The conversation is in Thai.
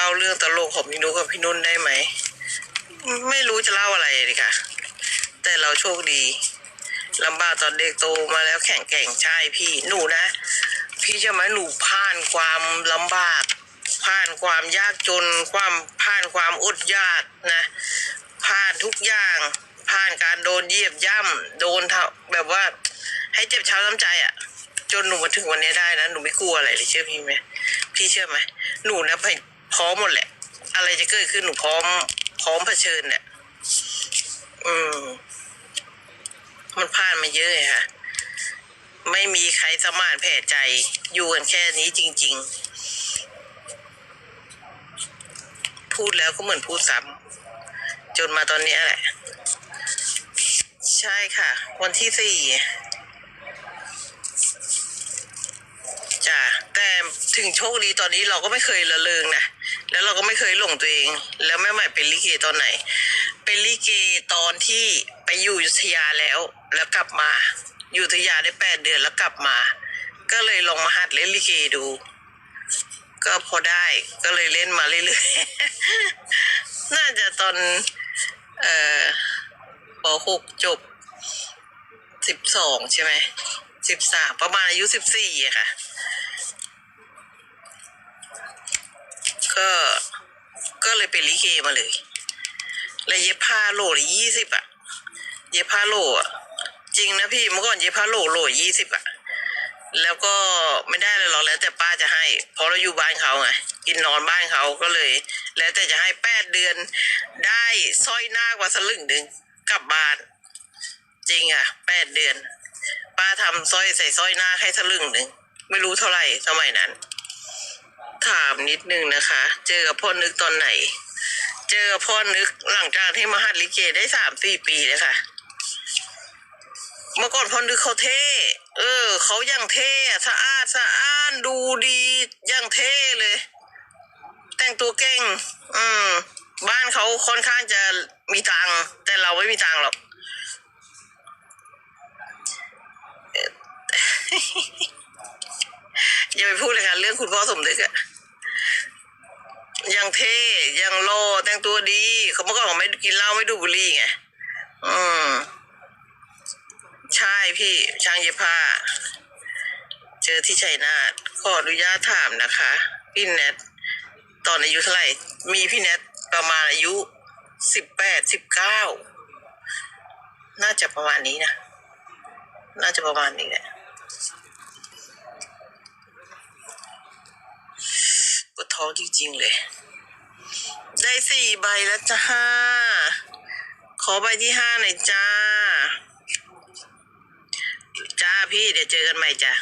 เล่าเรื่องตลกของพี่นุกกับพี่นุ่นได้ไหม ไม่รู้จะเล่าอะไรเลยค่ะ แต่เราโชคดีลำบากตอนเด็กโตมาแล้วแข็งแกร่งใช่พี่หนูนะ พี่ใช่ไหมหนูผ่านความลำบากผ่านความยากจน ความผ่านความอดอยากนะผ่านทุกอย่าง ผ่านการโดนเยียบย่ำโดนทำแบบว่า ให้เจ็บช้ำน้ำใจอะ่ะ จนหนูมาถึงวันนี้ได้นะ หนูไม่กลัวอะไรเลยเชื่อพี่ไหมพี่เชื่อไหมหนูนะไป พร้อมหมดแหละ อะไรจะเกิดขึ้นหนูพร้อม พร้อมเผชิญเนี่ยอืม มันผ่านมาเยอะเลยค่ะ ไม่มีใครสมานแผ่ใจ อยู่กันแค่นี้จริง ๆ พูดแล้วก็เหมือนพูดซ้ำจนมาตอนนี้แหละ ใช่ค่ะ วันที่สี่จ้ะแต่ถึงโชคดีตอนนี้เราก็ไม่เคยละเลงนะ แล้วเราก็ไม่เคยหลงตัวเอง แล้วแม่ใหม่เป็นลิเกตอนไหน เป็นลิเกตอนที่ไปอยู่ยุธยาแล้ว แล้วกลับมา อยู่ยุธยาได้แปดเดือนแล้วกลับมา ก็เลยลองมาหัดเล่นลิเกดู ก็พอได้ก็เลยเล่นมาเรื่อยๆ น่าจะตอนเอ่อปหกจบสิบสองใช่ไหมสิบสามประมาณอายุสิบสี่อะค่ะ ก็ก็เลยเป็นลิเกมาเลย แล้วเย็บผ้าโลละยี่สิบอะเย็บผ้าโลอะจริงนะพี่เมื่อก่อนเย็บผ้าโลโลยี่สิบอะแล้วก็ไม่ได้เลยหรอกแล้วแต่ป้าจะให้เพราะเราอยู่บ้านเขาไงกินนอนบ้านเขาก็เลย แล้วแต่จะให้แปดเดือนได้สร้อยหน้ากว่าสลึงหนึ่งกลับบ้าน จริงอะแปดเดือน ป้าทำสร้อยใส่สร้อยหน้าให้สลึงหนึ่งไม่รู้เท่าไหร่สมัยนั้น ถามนิดนึงนะคะ เจอกับพ่อนึกตอนไหน เจอกับพ่อนึกหลังจากที่มาหัดลิเกได้สามสี่ปีเลยค่ะ เมื่อก่อนพ่อนึกเขาเท่ เออเขายังเท่สะอาดสะอ้านดูดียังเท่เลย แต่งตัวเก่ง อืม บ้านเขาค่อนข้างจะมีตังแต่เราไม่มีตังหรอกเอ่ออย่าไปพูดเลยค่ะเรื่องคุณพ่อสมนึกอะ ยังเท่ ยังโลแต่งตัวดี เขาเมื่อก่อนเขาไม่กินเหล้าไม่ดูบุหรี่ไง อืม ใช่พี่ช่างเย็บผ้า เจอที่ชัยนาทขออนุญาตถามนะคะ พี่แนทตอนอายุเท่าไหร่ มีพี่แนทประมาณอายุสิบแปดสิบเก้าน่าจะประมาณนี้นะ น่าจะประมาณนี้แหละปวด ท้องจริงๆเลย ได้สี่ใบแล้วจ้า ขอใบที่ห้าหน่อยจ้า จ้าพี่เดี๋ยวเจอกันใหม่จ้า